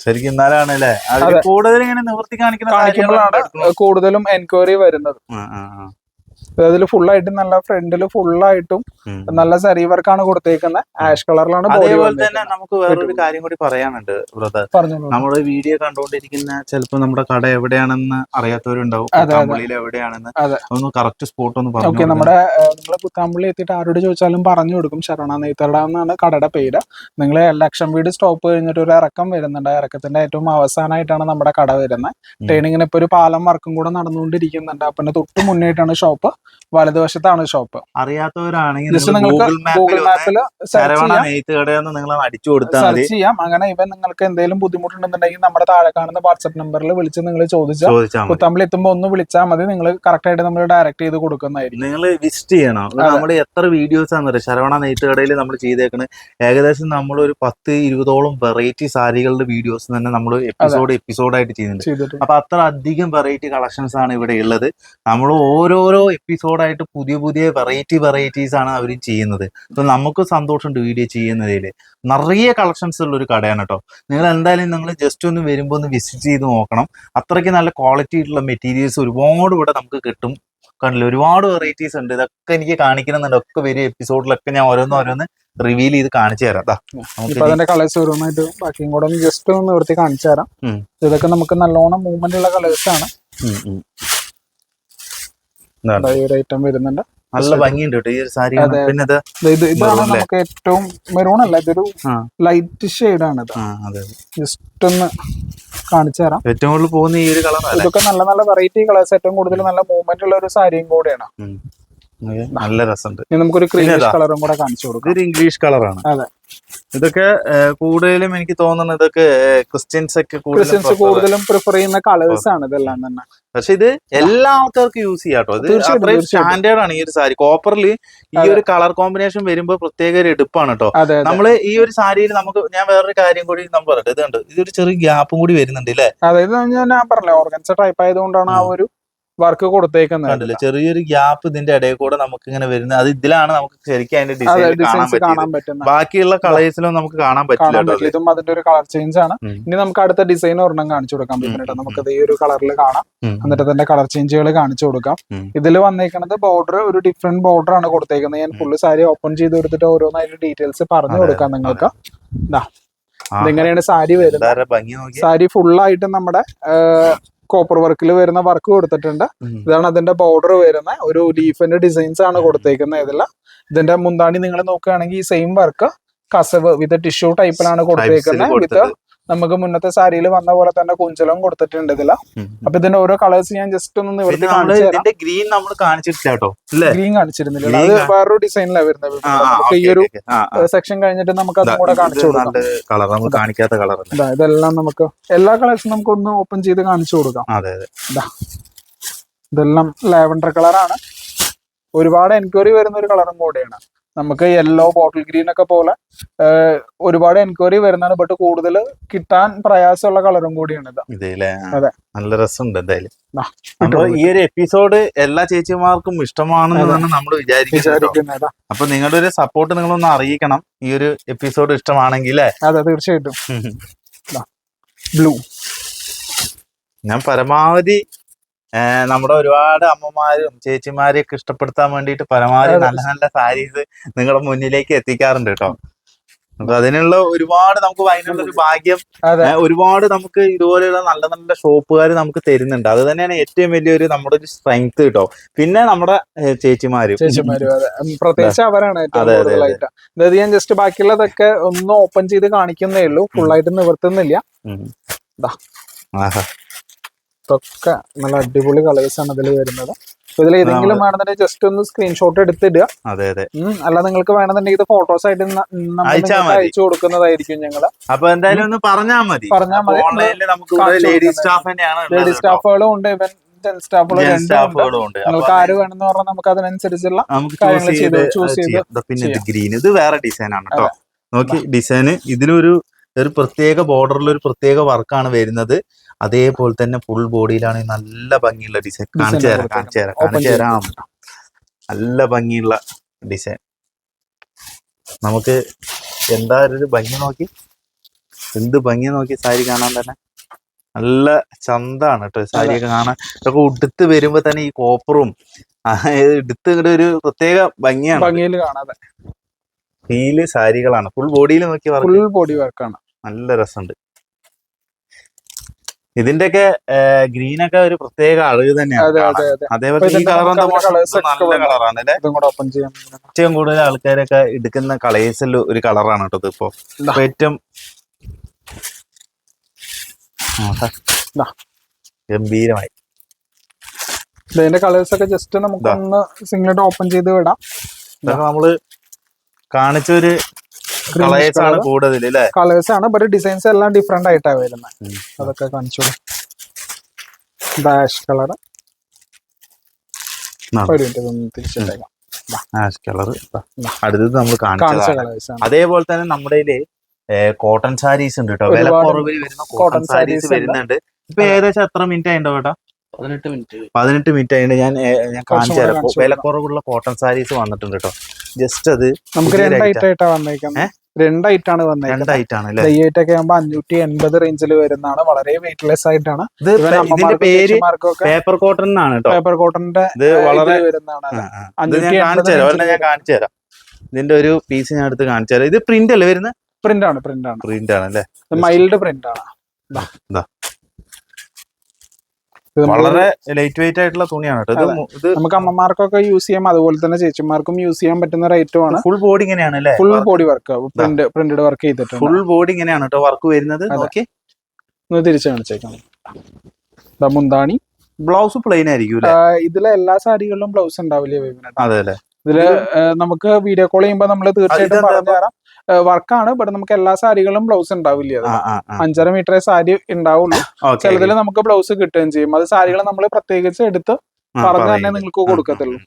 ശരിക്കും ഇങ്ങനെ നിവർത്തി കാണിക്കുന്ന കൂടുതലും എൻക്വയറി വരുന്നത്. അതിൽ ഫുൾ ആയിട്ട് നല്ല ഫ്രണ്ടിൽ ഫുൾ ആയിട്ടും നല്ല സരി വർക്കാണ് കൊടുത്തേക്കുന്നത് ആഷ് കളറിലാണ് അതേപോലെ തന്നെ നമുക്ക് വേറൊരു കാര്യം കൂടി പറയാനുണ്ട് ബ്രദർ നമ്മുടെ വീഡിയോ കണ്ടുകൊണ്ടിരിക്കുന്ന ചിലപ്പോൾ നമ്മുടെ കട എവിടെയാണെന്ന് അറിയാത്തവരുണ്ടാവും. എവിടെയാണെന്ന്. ഒന്ന് കറക്റ്റ് സ്പോട്ട് ഒന്ന് ഓക്കെ പറഞ്ഞു നമ്മുടെ നിങ്ങൾ പുത്താമ്പള്ളി എത്തിയിട്ട് ആരോട് ചോദിച്ചാലും പറഞ്ഞു കൊടുക്കും. ശരണ നെയ്ത്തട എന്നാണ് കടയുടെ പേര്. നിങ്ങൾ ലക്ഷം വീട് സ്റ്റോപ്പ് കഴിഞ്ഞിട്ട് ഒരു ഇറക്കം വരുന്നുണ്ട്. ഇറക്കത്തിന്റെ ഏറ്റവും അവസാനമായിട്ടാണ് നമ്മുടെ കട വരുന്നത്. ട്രെയിനിങ്ങിന് ഇപ്പൊ ഒരു പാലം വർക്കും കൂടെ നടന്നുകൊണ്ടിരിക്കുന്നുണ്ട്. അപ്പൊ തൊട്ട് മുന്നേറ്റാണ് ഷോപ്പ് വലതുവശത്താണ് ഷോപ്പ് അറിയാത്തവരാണെങ്കിൽ ഗൂഗിൾ മാപ്പിൽ നിങ്ങൾ അടിച്ചു കൊടുത്താൽ സെർച്ച് ചെയ്യാം. അങ്ങനെ ഇവൻ നിങ്ങൾക്ക് എന്തെങ്കിലും ബുദ്ധിമുട്ടുണ്ടെന്നുണ്ടെങ്കിൽ നമ്മുടെ താഴെ കാണുന്ന വാട്സ്ആപ്പ് നമ്പറിൽ വിളിച്ച് നിങ്ങൾ ചോദിച്ചാൽ മതി. എത്തുമ്പോൾ ഒന്ന് വിളിച്ചാൽ മതി. നിങ്ങൾ കറക്റ്റ് ആയിട്ട് നമ്മൾ ഡയറക്റ്റ് ചെയ്ത് കൊടുക്കുന്നതായിരിക്കും. നിങ്ങൾ വിസിറ്റ് ചെയ്യണം. നമ്മൾ എത്ര വീഡിയോസ് ആണെന്നറിയ ശരവണ നെയ്ത്ത് കടയിൽ നമ്മൾ ചെയ്തേക്കുന്നത് ഏകദേശം നമ്മൾ ഒരു പത്ത് ഇരുപതോളം വെറൈറ്റി സാരികളുടെ വീഡിയോസ് തന്നെ നമ്മൾ എപ്പിസോഡ് എപ്പിസോഡായിട്ട് ചെയ്യുന്നുണ്ട് അപ്പൊ അത്ര അധികം വെറൈറ്റി കളക്ഷൻസ് ആണ് ഇവിടെ ഉള്ളത്. നമ്മൾ ഓരോരോ എപ്പിസോഡായിട്ട് പുതിയ പുതിയ വെറൈറ്റി വെറൈറ്റീസ് ആണ് അവർ ചെയ്യുന്നത്. അപ്പൊ നമുക്ക് സന്തോഷമുണ്ട് വീഡിയോ ചെയ്യുന്നതിൽ നിറയെ കളക്ഷൻസ് ഉള്ള ഒരു കടയാണ് കേട്ടോ നിങ്ങൾ എന്തായാലും നിങ്ങൾ ജസ്റ്റ് ഒന്ന് വരുമ്പോൾ ഒന്ന് വിസിറ്റ് ചെയ്ത് നോക്കണം. അത്രയ്ക്ക് നല്ല ക്വാളിറ്റി ആയിട്ടുള്ള മെറ്റീരിയൽസ് ഒരുപാട് ഇവിടെ നമുക്ക് കിട്ടും. കണ്ടില്ല? ഒരുപാട് വെറൈറ്റീസ് ഉണ്ട്. ഇതൊക്കെ എനിക്ക് കാണിക്കണമെന്നുണ്ട്. ഒക്കെ വരും എപ്പിസോഡിലൊക്കെ ഞാൻ ഓരോന്ന് ഓരോന്ന് റിവീൽ ചെയ്ത് കാണിച്ചു തരാം. അതിന്റെ കളേഴ്സ് ഓരോന്നായിട്ട് ബാക്കിയും കൂടെ ജസ്റ്റ് ഒന്ന് നിവർത്തി കാണിച്ചു തരാം. ഇതൊക്കെ നമുക്ക് നല്ലോണം മൂവ്മെന്റ് ഉള്ള കളേഴ്സ് ആണ്. ഈ ഒരു ഐറ്റം വരുന്നുണ്ട്. നല്ല ഭംഗിയുണ്ട് കേട്ടോ. ഈ ഒരു സാരി അതെ. പിന്നെ ദാ ഇതാണ് നമുക്ക് ഏറ്റവും മെറൂൺ അല്ല ഇതൊരു ലൈറ്റ് ഷെയ്ഡ് ആണ് ഇത്. ജസ്റ്റ് ഒന്ന് കാണിച്ചു തരാം. ഏറ്റവും കൂടുതൽ പോകുന്ന ഈ ഒരു കളർ ഇതൊക്കെ നല്ല നല്ല വെറൈറ്റി കളേഴ്സ് ഏറ്റവും കൂടുതൽ നല്ല മൂവ്മെന്റ് ഉള്ള ഒരു സാരിയും കൂടെയാണ്. നല്ല രസമുണ്ട്. നമുക്കൊരു. കളറും കൂടെ കാണിച്ചു കൊടുക്കും. ഇതൊരു ഇംഗ്ലീഷ് കളറാണ് അതെ. ഇതൊക്കെ കൂടുതലും എനിക്ക് തോന്നുന്നത് ഇതൊക്കെ ക്രിസ്ത്യൻസ് ഒക്കെ കൂടുതലും ക്രിസ്ത്യൻസ് കൂടുതലും പ്രിഫർ ചെയ്യുന്ന കളേഴ്സ് ആണ് ഇതെല്ലാം തന്നെ. പക്ഷെ ഇത് എല്ലാ ആൾക്കാർക്കും യൂസ് ചെയ്യാം കേട്ടോ. ഇത് അത്രയും സ്റ്റാൻഡേർഡ് ആണ് ഈ ഒരു സാരി. കോപ്പറിൽ ഈ ഒരു കളർ കോമ്പിനേഷൻ വരുമ്പോൾ പ്രത്യേക ഒരു എടുപ്പാണ് കേട്ടോ. നമ്മൾ ഈ ഒരു സാരിയിൽ നമുക്ക് ഞാൻ വേറൊരു കാര്യം കൂടി നമ്മൾ പറയട്ടെ. ഇതുണ്ട് ഇതൊരു ചെറിയ ഗ്യാപ്പും കൂടി വരുന്നുണ്ട് അല്ലേ അതായത് ഞാൻ പറഞ്ഞില്ലേ ഓർഗൻസ ടൈപ്പ് ആയതുകൊണ്ടാണ് ആ ഒരു വർക്ക് കൊടുത്തേക്കുന്നത് ചെറിയൊരു ഗ്യാപ്പ് ഇതിന്റെ ഇടയിൽ കൂടെ നമുക്ക് ഇങ്ങനെ വരുന്നത് അത് ഇതിലാണ് നമുക്ക് ശരിക്കും അതിന്റെ ഡിസൈൻ കാണാൻ ഡിസൈൻസ് പറ്റിയത്. കാണാൻ പറ്റുന്ന ബാക്കിയുള്ള കളേഴ്സിലും നമുക്ക് കാണാൻ പറ്റില്ല ഇതും അതിന്റെ ഒരു കളർ ചേഞ്ച് ആണ്. ഇനി നമുക്ക് അടുത്ത ഡിസൈൻ ഒരെണ്ണം കാണിച്ചു കൊടുക്കാം പിന്നീട് നമുക്ക് ഈ ഒരു കളറിൽ കാണാം. എന്നിട്ട് അതിന്റെ കളർ ചേഞ്ചുകൾ കാണിച്ചു കൊടുക്കാം. ഇതിൽ വന്നേക്കുന്നത് ബോർഡർ ഒരു ഡിഫറെന്റ് ബോർഡർ ആണ് കൊടുത്തേക്കുന്നത്. ഞാൻ ഫുള്ള് സാരി ഓപ്പൺ ചെയ്ത് കൊടുത്തിട്ട് ഓരോന്നായിട്ട് ഡീറ്റെയിൽസ് പറഞ്ഞു കൊടുക്കാം നിങ്ങൾക്ക്. ആ, ഇതെങ്ങനെയാണ് സാരി വരുന്നത്. സാരി ഫുള്ളായിട്ട് നമ്മുടെ കോപ്പർ വർക്കിൽ വരുന്ന വർക്ക് കൊടുത്തിട്ടുണ്ട്. ഇതാണ് അതിന്റെ ബോർഡർ വരുന്ന ഒരു ലീഫിന്റെ ഡിസൈൻസ് ആണ് കൊടുത്തേക്കുന്നത് ഇതിൽ. ഇതിന്റെ മുന്താണി നിങ്ങൾ നോക്കുകയാണെങ്കിൽ ഈ സെയിം വർക്ക് കസവ് വിത്ത് ടിഷ്യൂ ടൈപ്പിലാണ് കൊടുത്തേക്കുന്നത്. വിത്ത്. നമുക്ക് മുന്നത്തെ സാരിയിൽ വന്ന പോലെ തന്നെ കുഞ്ചലം കൊടുത്തിട്ടുണ്ട് ഇതില. അപ്പൊ ഇതിന്റെ ഓരോ കളേഴ്സ് ഞാൻ ജസ്റ്റ് ഒന്ന് നിവർത്തി കാണിച്ചു ഗ്രീൻ നമ്മൾ കാണിച്ചിട്ടില്ല കേട്ടോ ഗ്രീൻ കാണിച്ചിരുന്നില്ല. അത് വേറൊരു ഡിസൈനിലാണ് വരുന്നത്. ഈ ഒരു. സെക്ഷൻ കഴിഞ്ഞിട്ട് നമുക്ക് അതും കൂടെ കാണിച്ചു കൊടുക്കാം. കാണിക്കാത്ത കളർ ഇതെല്ലാം നമുക്ക് എല്ലാ കളേഴ്സും നമുക്ക് ഒന്ന് ഓപ്പൺ ചെയ്ത് കാണിച്ചു കൊടുക്കാം. അതെ അതെ. ഇതെല്ലാം ലാവൻഡർ കളറാണ് ഒരുപാട് എൻക്വയറി വരുന്ന ഒരു കളറും കൂടെയാണ്. നമുക്ക് യെല്ലോ ബോട്ടിൽ ഗ്രീൻ ഒക്കെ പോലെ ഒരുപാട് എൻക്വയറി വരുന്നതാണ്. ബട്ട് കൂടുതൽ കിട്ടാൻ പ്രയാസമുള്ള കളറും കൂടിയാണ് ഇത്. അതെ. നല്ല രസമുണ്ട് എന്തായാലും. ഈ ഒരു എപ്പിസോഡ് എല്ലാ ചേച്ചിമാർക്കും ഇഷ്ടമാണെന്നാണ് നമ്മൾ വിചാരിക്കുന്നത് അപ്പൊ നിങ്ങളുടെ ഒരു സപ്പോർട്ട് നിങ്ങളൊന്ന് അറിയിക്കണം. ഈ ഒരു എപ്പിസോഡ് ഇഷ്ടമാണെങ്കിൽ അതെ തീർച്ചയായിട്ടും. ബ്ലൂ ഞാൻ പരമാവധി നമ്മുടെ ഒരുപാട് അമ്മമാരും ചേച്ചിമാരും ഒക്കെ ഇഷ്ടപ്പെടുത്താൻ വേണ്ടിയിട്ട് പരമാവധി നല്ല നല്ല സാരീസ് നിങ്ങളുടെ മുന്നിലേക്ക് എത്തിക്കാറുണ്ട് കേട്ടോ. അപ്പൊ അതിനുള്ള ഒരുപാട് നമുക്ക് അതിനുള്ള ഒരു ഭാഗ്യം ഒരുപാട് നമുക്ക് ഇതുപോലെയുള്ള നല്ല നല്ല ഷോപ്പുകാർ നമുക്ക് തരുന്നുണ്ട്. അത് തന്നെയാണ് ഏറ്റവും വലിയൊരു നമ്മുടെ ഒരു സ്ട്രെങ്ത് കേട്ടോ. പിന്നെ നമ്മുടെ ചേച്ചിമാരും. പ്രത്യേകിച്ച് അവരാണ്. കൂടുതലായിട്ട്. അതായത് ഞാൻ ജസ്റ്റ് ബാക്കിയുള്ളതൊക്കെ ഒന്ന് ഓപ്പൺ ചെയ്ത് കാണിക്കുന്നേ ഉള്ളൂ. ഫുൾ ആയിട്ട് നിവർത്തുന്നില്ല. ഇതൊക്കെ നല്ല അടിപൊളി കളേഴ്സ് ആണ് അതിൽ വരുന്നത്. ഇതിൽ ഏതെങ്കിലും വേണമെന്നുണ്ടെങ്കിൽ ജസ്റ്റ് ഒന്ന് സ്ക്രീൻഷോട്ട് എടുത്തിടുക. അതെ അതെ. അല്ല നിങ്ങൾക്ക് വേണമെന്നുണ്ടെങ്കിൽ ഇത് ഫോട്ടോസ് ആയിട്ട് നമ്മൾ അയച്ചാ കൊടുക്കുന്നതായിരിക്കും ഞങ്ങൾ അപ്പൊ എന്തായാലും ഒന്ന് പറഞ്ഞാൽ മതി. പറഞ്ഞാൽ മതി. ലേഡീസ് സ്റ്റാഫുകളും ഉണ്ട് ഇവൻ നിങ്ങൾക്ക് ആര് വേണമെന്ന് പറഞ്ഞാൽ നമുക്ക് അതിനനുസരിച്ചുള്ള കാര്യങ്ങൾ ചെയ്ത് ചൂസ് ചെയ്ത് പിന്നെ ഇത് ഗ്രീൻ ഇത് വേറെ ഡിസൈൻ ആണ് കേട്ടോ. നോക്കി ഡിസൈന് ഇതിലൊരു ഒരു പ്രത്യേക ബോർഡറിൽ ഒരു പ്രത്യേക വർക്കാണ് വരുന്നത്. അതേപോലെ തന്നെ ഫുൾ ബോഡിയിലാണ് നല്ല ഭംഗിയുള്ള ഡിസൈൻ കാണിച്ചു തരാം കാണിച്ചു തരാം കാണിച്ചു തരാം. നല്ല ഭംഗിയുള്ള ഡിസൈൻ നമുക്ക് എന്താ ഒരു ഭംഗി നോക്കി? എന്ത് ഭംഗി നോക്കി സാരി കാണാൻ തന്നെ? നല്ല ചന്താണ് കേട്ടോ സാരിയൊക്കെ കാണാൻ. ഇതൊക്കെ ഉടുത്ത് വരുമ്പോ തന്നെ ഈ കോപ്പറും എടുത്ത് ഇങ്ങോട്ട് ഒരു പ്രത്യേക ഭംഗിയാണ്. ഭംഗിയിൽ കാണാതെ. ഫീൽ സാരികളാണ്. ഫുൾ ബോഡിയിൽ നോക്കി ഫുൾ ബോഡി വർക്കാണ് നല്ല രസമുണ്ട്. ഇതിന്റെയൊക്കെ ഗ്രീനൊക്കെ ഒരു പ്രത്യേക അഴക് തന്നെയാണ്. അതേപോലെ ഈ കളർ നമുക്ക് നല്ല കളറാണ് അല്ലെ? ഏറ്റവും കൂടുതൽ ആൾക്കാരൊക്കെ എടുക്കുന്ന കളേഴ്സിൽ ഒരു കളറാണ് കേട്ടോ ഇതിപ്പോ. ഇപ്പൊ. ഏറ്റവും. ഗംഭീരമായി. ഇതിന്റെ കളേഴ്സ് ഒക്കെ ജസ്റ്റ് നമുക്കൊന്ന് സിംഗിളായിട്ട് ഓപ്പൺ ചെയ്ത് വിടാം. നമ്മൾ കാണിച്ച ഒരു കളേഴ്സ് ആണ് കൂടുതൽ കളേഴ്സ് ആണ് ബട്ട് ഡിസൈൻസ് എല്ലാം ഡിഫറെന്റ് ആയിട്ടാണ് വരുന്നത് അതൊക്കെ കാണിച്ചു ഡാഷ് കളർ ഒരു മിനിറ്റ് ഇതൊന്ന് തിരിച്ചിട്ടേക്കാം. Ash colour. അടുത്തത് നമ്മൾ കാണിച്ച അതേപോലെ തന്നെ നമ്മുടെ കോട്ടൺ സാരീസ് ഉണ്ട് കേട്ടോ. വില കുറവിൽ വരുന്ന കോട്ടൺ സാരീസ് വരുന്നുണ്ട്. ഇപ്പൊ ഏകദേശം എത്ര മിനിറ്റ് ആയിണ്ടോ കേട്ടോ? പതിനെട്ട് മിനിറ്റ് പതിനെട്ട് മിനിറ്റ് ആയിട്ട് ഞാൻ ഞാൻ കാണിച്ചു തരാം. വിലക്കുറവുള്ള വില കുറവുള്ള കോട്ടൺ സാരീസ് വന്നിട്ടുണ്ട് കേട്ടോ. ജസ്റ്റ് അത് നമുക്ക് പുതിയൊരു രണ്ട് item. ഐറ്റം ആയിട്ടാണ് വന്നേക്കുന്നത്. രണ്ടായിട്ടാണ് ഡൈറ്റ് ഒക്കെ ആകുമ്പോൾ അഞ്ഞൂറ്റി എൺപത് റേഞ്ചിൽ വരുന്നതാണ്. വളരെ ആയിട്ടാണ്. പേ- ഇതിന്റെ പേര് പേപ്പർ കോട്ടൺ ആണ് പേപ്പർ കോട്ടന്റെ ഇത് വളരെ വരുന്നതാണ്. ഞാൻ 580 കാണിച്ചു തരാം. ഇതിന്റെ ഒരു പീസ് ഞാൻ എടുത്ത് കാണിച്ചു തരാം. ഇത് പ്രിന്റ് അല്ലേ വരുന്നത്? പ്രിന്റ് ആണ് പ്രിന്റ് ആണ്. പ്രിന്റ് ആണ് അല്ലേ? മൈൽഡ് പ്രിന്റ് ആണ്. വളരെ ലൈറ്റ് വെയിറ്റ് ആയിട്ടുള്ള തുണിയാണ് ഇത് നമുക്ക് അമ്മമാർക്കൊക്കെ യൂസ് ചെയ്യാം. അതുപോലെ തന്നെ ചേച്ചിമാർക്കും യൂസ് ചെയ്യാൻ പറ്റുന്ന ഒരു ഐറ്റം ആണ്. ഫുൾ ബോഡി ഇങ്ങനെയാണ് അല്ലേ? Full body work print printed work ചെയ്തിട്ടുണ്ട്. ഫുൾ ബോഡി ഇങ്ങനെയാണ് കേട്ടോ വർക്ക് വരുന്നത്. ഓക്കെ തിരിച്ചു കാണിച്ചേക്കാം. മുന്താണി. ബ്ലൗസ് പ്ലെയിൻ ആയിരിക്കും ഇതിലെ എല്ലാ സാരികളിലും ബ്ലൗസ് ഉണ്ടാവില്ലേ അതെ അല്ലേ? ഇതിൽ നമുക്ക് വീഡിയോ കോൾ ചെയ്യുമ്പോൾ നമ്മൾ തീർച്ചയായിട്ടും പറഞ്ഞു തരാം വർക്കാണ്. ബട്ട് നമുക്ക് എല്ലാ സാരികളും ബ്ലൗസ് ഉണ്ടാവില്ല അഞ്ചര മീറ്ററേ സാരി ഉണ്ടാവുള്ളൂ. ചിലതിൽ നമുക്ക് ബ്ലൗസ് കിട്ടുകയും ചെയ്യും. അത് സാരികൾ നമ്മൾ പ്രത്യേകിച്ച് എടുത്ത് പറഞ്ഞു തന്നെ നിങ്ങൾക്ക് കൊടുക്കത്തുള്ളൂ.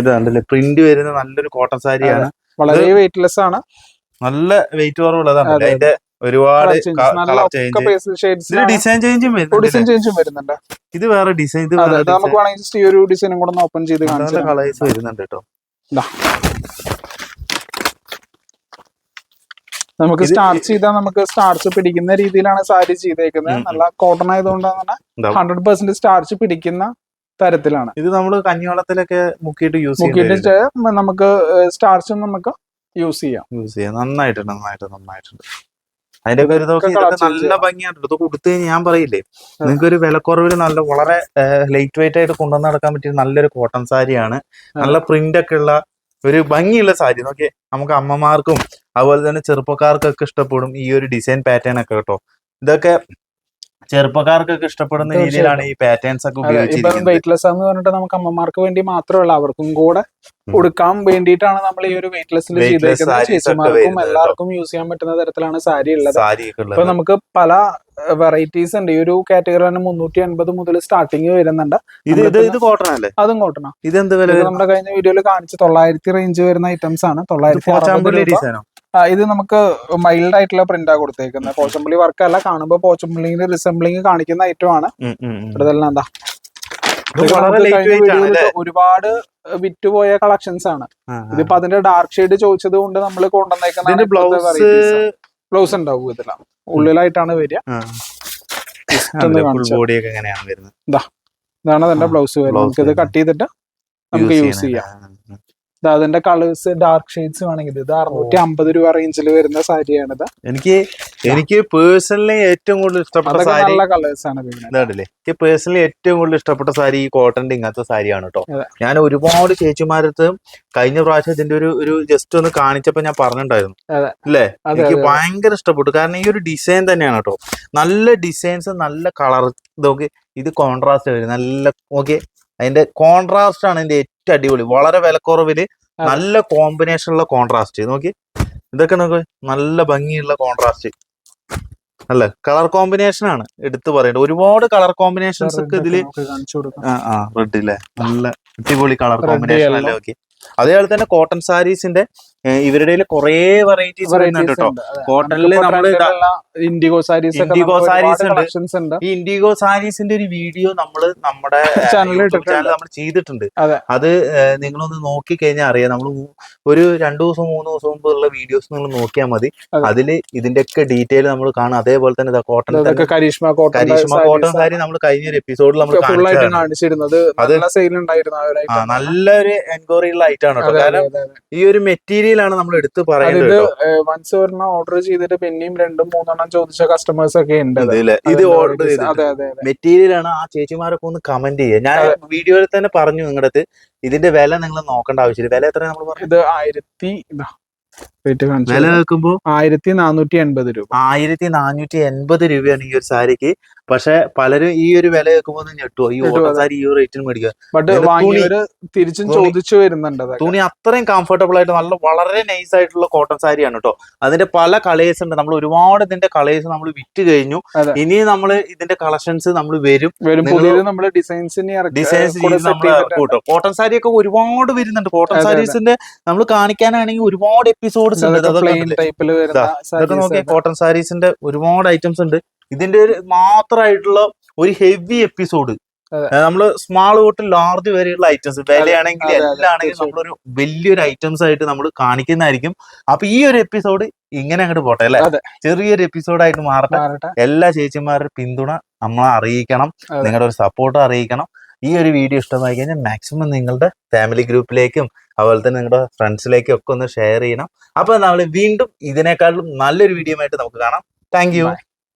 ഇത് കണ്ടില്ലേ പ്രിന്റ് വരുന്ന നല്ലൊരു കോട്ടൺ സാരിയാണ്. വളരെ വെയിറ്റ്ലെസ് ആണ്. നല്ല വെയിറ്റ് കുറവുള്ളതാണ്. അതെ, അതിന്റെ ഒരുപാട് ഡിസൈൻ ചേഞ്ചും വരുന്നുണ്ട് ഡിസൈൻ ചേഞ്ചും വരുന്നുണ്ട്. ഇത് വേറെ ഡിസൈൻ ഇത് നമുക്ക് വേണമെങ്കിൽ ഈ ഒരു ഡിസൈനും കൂടെ ഓപ്പൺ ചെയ്ത്. കളേഴ്സ് വരുന്നുണ്ട് കേട്ടോ. നമുക്ക് സ്റ്റാർച്ച് ചെയ്താൽ നമുക്ക് സ്റ്റാർച്ച് പിടിക്കുന്ന രീതിയിലാണ് സാരി ചെയ്തേക്കുന്നത്. നല്ല കോട്ടൺ ആയതുകൊണ്ട് തന്നെ ഇതാ. ഹൺഡ്രഡ് പെർസെന്റ് സ്റ്റാർച്ച് പിടിക്കുന്ന തരത്തിലാണ്. ഇത് നമ്മൾ കഞ്ഞിവെള്ളത്തിലൊക്കെ മുക്കിയിട്ട് യൂസ് മുക്കിയിട്ട് നമുക്ക് സ്റ്റാർച്ചും നമുക്ക് യൂസ് ചെയ്യാം. യൂസ് ചെയ്യാം. നന്നായിട്ടുണ്ട് നന്നായിട്ട് നന്നായിട്ടുണ്ട്. അതിന്റെ ഒക്കെ ഇതൊക്കെ നല്ല. ഭംഗിയായിട്ടുണ്ട് ഇത് കൊടുത്തു കഴിഞ്ഞാൽ ഞാൻ പറയില്ലേ നിങ്ങൾക്ക് ഒരു വിലക്കുറവിൽ നല്ല വളരെ ലൈറ്റ് വെയിറ്റ് ആയിട്ട് കൊണ്ടുവന്ന് നടക്കാൻ പറ്റിയ നല്ലൊരു കോട്ടൺ സാരിയാണ്. നല്ല പ്രിന്റ് ഒക്കെ ഉള്ള ഒരു ഭംഗിയുള്ള സാരി. നോക്കി നമുക്ക് അമ്മമാർക്കും അതുപോലെ തന്നെ ചെറുപ്പക്കാർക്കൊക്കെ ഇഷ്ടപ്പെടും ഈ ഒരു ഡിസൈൻ പാറ്റേൺ ഒക്കെ കേട്ടോ. ഇതൊക്കെ ചെറുപ്പക്കാർക്കൊക്കെ ഇഷ്ടപ്പെടുന്ന രീതിയിലാണ് ഈ പാറ്റേൺസ് ഒക്കെ ഉപയോഗിച്ചിരിക്കുന്നത്. വെയിറ്റ്ലെസ് എന്ന് പറഞ്ഞിട്ട് നമുക്ക് അമ്മമാർക്ക് വേണ്ടി മാത്രമല്ല അവർക്കും കൂടെ. കൊടുക്കാൻ വേണ്ടിയിട്ടാണ് നമ്മൾ ഈ ഒരു വെയിറ്റ്ലെസ്സിൽ Weightless ചെയ്തേക്കുന്നത്. ചേച്ചിമാർക്കും എല്ലാവർക്കും യൂസ് ചെയ്യാൻ പറ്റുന്ന തരത്തിലാണ് സാരി ഉള്ളത്. അപ്പൊ ഇപ്പൊ നമുക്ക് പല വെറൈറ്റീസ് ഉണ്ട്. ഈ ഒരു കാറ്റഗറി തന്നെ മുന്നൂറ്റി അൻപത് മുതൽ സ്റ്റാർട്ടിങ് വരുന്നുണ്ട്. ഇത് ഇത് ഇത് കോട്ടൺ അല്ലേ? അതും കോട്ടണ എന്ത് വില ഇത് നമ്മുടെ കഴിഞ്ഞ വീഡിയോയിൽ കാണിച്ച തൊള്ളായിരത്തി റേഞ്ച് വരുന്ന ഐറ്റംസ് ആണ്. തൊള്ളായിരത്തി ഇത് നമുക്ക് മൈൽഡ് ആയിട്ടുള്ള പ്രിന്റാ കൊടുത്തേക്കുന്നത് പോച്ചമ്പള്ളി വർക്ക് അല്ല കാണുമ്പോൾ പോച്ചമ്പള്ളിന് റിസംബ്ലിങ് കാണിക്കുന്ന ഐറ്റമാണ് ആണ്. ഇവിടെല്ലാം എന്താ ഒരുപാട് വിറ്റുപോയ കളക്ഷൻസ് ആണ്. ഇതിപ്പോ അതിന്റെ ഡാർക്ക് ഷെയ്ഡ് ചോദിച്ചത് കൊണ്ട് നമ്മൾ കൊണ്ടുവന്നേക്കുന്ന ബ്ലൗസ് ബ്ലൗസ് ഉണ്ടാവും ഇതില. ഉള്ളിലായിട്ടാണ് വരിക. ഇതാണ് അതിന്റെ ബ്ലൗസ് വരുന്നത്. നമുക്ക് ഇത് കട്ട് ചെയ്തിട്ട് നമുക്ക് യൂസ് ചെയ്യാം. അതിന്റെ കളേഴ്സ് ഡാർക്ക് ഷെയ്ഡ്സ് വേണമെങ്കിൽ ഇത് അറുന്നൂറ്റി അമ്പത് രൂപ റേഞ്ചിൽ വരുന്ന സാരിയാണിത് എനിക്ക് എനിക്ക് പേഴ്സണലി ഏറ്റവും കൂടുതൽ ഇഷ്ടപ്പെട്ട സാരി നല്ല കളേഴ്സ് ആണ് ഇതാണ്ടല്ലേ എനിക്ക് പേഴ്സണലി ഏറ്റവും കൂടുതൽ ഇഷ്ടപ്പെട്ട സാരി ഈ കോട്ടന്റെ ഇങ്ങനത്തെ സാരിയാണ് കേട്ടോ ഞാൻ ഒരുപാട് ചേച്ചിമാരത്ത് കഴിഞ്ഞ പ്രാവശ്യം ഇതിന്റെ ഒരു ഒരു ജസ്റ്റ് ഒന്ന് കാണിച്ചപ്പോ ഞാൻ പറഞ്ഞിട്ടുണ്ടായിരുന്നു. അല്ലേ? എനിക്ക് ഭയങ്കര ഇഷ്ടപ്പെട്ടു. കാരണം ഈ ഒരു ഡിസൈൻ തന്നെയാണ് കേട്ടോ നല്ല ഡിസൈൻസ് നല്ല കളർ ഇത് കോൺട്രാസ്റ്റ് വരും നല്ല ഓക്കെ അതിന്റെ കോൺട്രാസ്റ്റ് ആണ് ഇതിന്റെ ഏറ്റവും അടിപൊളി. വളരെ വിലക്കുറവിൽ നല്ല കോമ്പിനേഷൻ ഉള്ള കോൺട്രാസ്റ്റ് നോക്കി. ഇതൊക്കെ നോക്ക്. നല്ല ഭംഗിയുള്ള കോൺട്രാസ്റ്റ് അല്ല? കളർ കോമ്പിനേഷൻ ആണ് എടുത്തു പറയേണ്ടത്. ഒരുപാട് കളർ കോമ്പിനേഷൻസ് ഒക്കെ ഇതിൽ ആ റെഡ് അല്ലേ നല്ല അടിപൊളി കളർ കോമ്പിനേഷൻ അല്ലേ ഓക്കെ അതേപോലെ തന്നെ കോട്ടൺ സാരീസിന്റെ ഇവരുടെ കുറേ വെറൈറ്റീസ് വരുന്നുണ്ട് കേട്ടോ. കോട്ടണിൽ നമ്മൾ ഇതാ- ഇൻഡിഗോ സാരീസ് ഇൻഡിഗോ സാരീസ് ഉണ്ട്. ഈ ഇൻഡിഗോ സാരീസിന്റെ ഒരു വീഡിയോ നമ്മൾ നമ്മുടെ ചാനലിൽ ചാനൽ നമ്മൾ ചെയ്തിട്ടുണ്ട്. അതെ. നിങ്ങളൊന്ന് നോക്കി കഴിഞ്ഞാൽ അറിയാം നമ്മൾ ഒരു രണ്ടു ദിവസം മൂന്ന് ദിവസം മുമ്പ് ഉള്ള വീഡിയോസ് നിങ്ങൾ നോക്കിയാൽ മതി. അതെ. അതിൽ ഇതിന്റെ ഒക്കെ ഡീറ്റെയിൽ നമ്മൾ കാണും. അതേപോലെ തന്നെ cotton Karishma cotton Karishma cotton sari നമ്മൾ കഴിഞ്ഞ ഒരു എപ്പിസോഡിൽ നമ്മൾ കാണിച്ചിരുന്നത്. അത്. നല്ലൊരു എൻക്വയറി ഉള്ള ഐറ്റം ആണ് കേട്ടോ. കാരണം. ഈ ഒരു മെറ്റീരിയൽ ആണ് നമ്മൾ എടുത്ത് പറയുന്നത് വൺസ് ഒരെണ്ണം ഓർഡർ ചെയ്തിട്ട് പിന്നെയും രണ്ടും മൂന്നെണ്ണം ചോദിച്ച കസ്റ്റമേഴ്സ് ഒക്കെ ഉണ്ട്. ഇത് ഓർഡർ ചെയ്ത് മെറ്റീരിയൽ ആണ് ആ ചേച്ചിമാരൊക്കെ ഒന്ന് കമന്റ് ചെയ്യുക. ഞാൻ. വീഡിയോയിൽ തന്നെ പറഞ്ഞു നിങ്ങളുടെ അടുത്ത് ഇതിന്റെ വില നിങ്ങൾ നോക്കേണ്ട ആവശ്യമില്ല. വില എത്ര നമ്മൾ പറഞ്ഞു ഇത് ആയിരത്തി റേറ്റ് വില ആയിരത്തി നാനൂറ്റി എൺപത് രൂപ. ആയിരത്തി നാനൂറ്റി എൺപത് രൂപയാണ് ഈ ഒരു സാരിക്ക്. പക്ഷെ പലരും ഈ ഒരു വില വെക്കുമ്പോൾ ഞെട്ടുവോ? ഈ സാരി ഈ റേറ്റിന് മേടിക്കുക. ബട്ട് തിരിച്ചും ചോദിച്ചു വരുന്നുണ്ട് തുണി അത്രയും കംഫർട്ടബിൾ ആയിട്ട് നല്ല വളരെ നൈസ് ആയിട്ടുള്ള കോട്ടൺ സാരിയാണ് കേട്ടോ അതിന്റെ പല കളേഴ്സ് ഉണ്ട്. നമ്മൾ ഒരുപാട് ഇതിന്റെ കളേഴ്സ് നമ്മൾ വിറ്റ് കഴിഞ്ഞു. ഇനി നമ്മൾ ഇതിന്റെ കളക്ഷൻസ് നമ്മൾ വരും. നമ്മൾ ഡിസൈൻസിന് ഡിസൈൻസ് നമ്മൾ കോട്ടൺ സാരി ഒക്കെ ഒരുപാട് വരുന്നുണ്ട്. കോട്ടൺ. സാരീസിന്റെ നമ്മൾ കാണിക്കാനാണെങ്കിൽ ഒരുപാട് എപ്പിസോഡ്സ് ഇതൊക്കെ നോക്കിയാൽ കോട്ടൺ സാരീസിന്റെ ഒരുപാട് ഐറ്റംസ് ഉണ്ട്. ഇതിന്റെ ഒരു മാത്രമായിട്ടുള്ള ഒരു ഹെവി എപ്പിസോഡ്. നമ്മൾ സ്മാൾ തൊട്ട് ലാർജ് വരെയുള്ള ഐറ്റംസ് വിലയാണെങ്കിൽ അതെ, അതെ, എല്ലാം ആണെങ്കിലും തീർച്ചയായും. നമ്മളൊരു വലിയൊരു ഐറ്റംസ് ആയിട്ട് നമ്മൾ കാണിക്കുന്നതായിരിക്കും. അപ്പൊ ഈ ഒരു എപ്പിസോഡ് ഇങ്ങനെ അങ്ങോട്ട് പോട്ടെ അല്ലെ? ചെറിയൊരു എപ്പിസോഡായിട്ട് മാറട്ടെ. എല്ലാ ചേച്ചിമാരുടെ പിന്തുണ നമ്മളെ അറിയിക്കണം. നിങ്ങളുടെ ഒരു സപ്പോർട്ട് അറിയിക്കണം. ഈ ഒരു വീഡിയോ ഇഷ്ടമായി കഴിഞ്ഞാൽ മാക്സിമം നിങ്ങളുടെ ഫാമിലി ഗ്രൂപ്പിലേക്കും അതുപോലെ തന്നെ നിങ്ങളുടെ ഫ്രണ്ട്സിലേക്കും ഒക്കെ ഒന്ന് ഷെയർ ചെയ്യണം. അപ്പോൾ നമ്മൾ വീണ്ടും ഇതിനേക്കാളും നല്ലൊരു വീഡിയോ ആയിട്ട് നമുക്ക് കാണാം. താങ്ക്.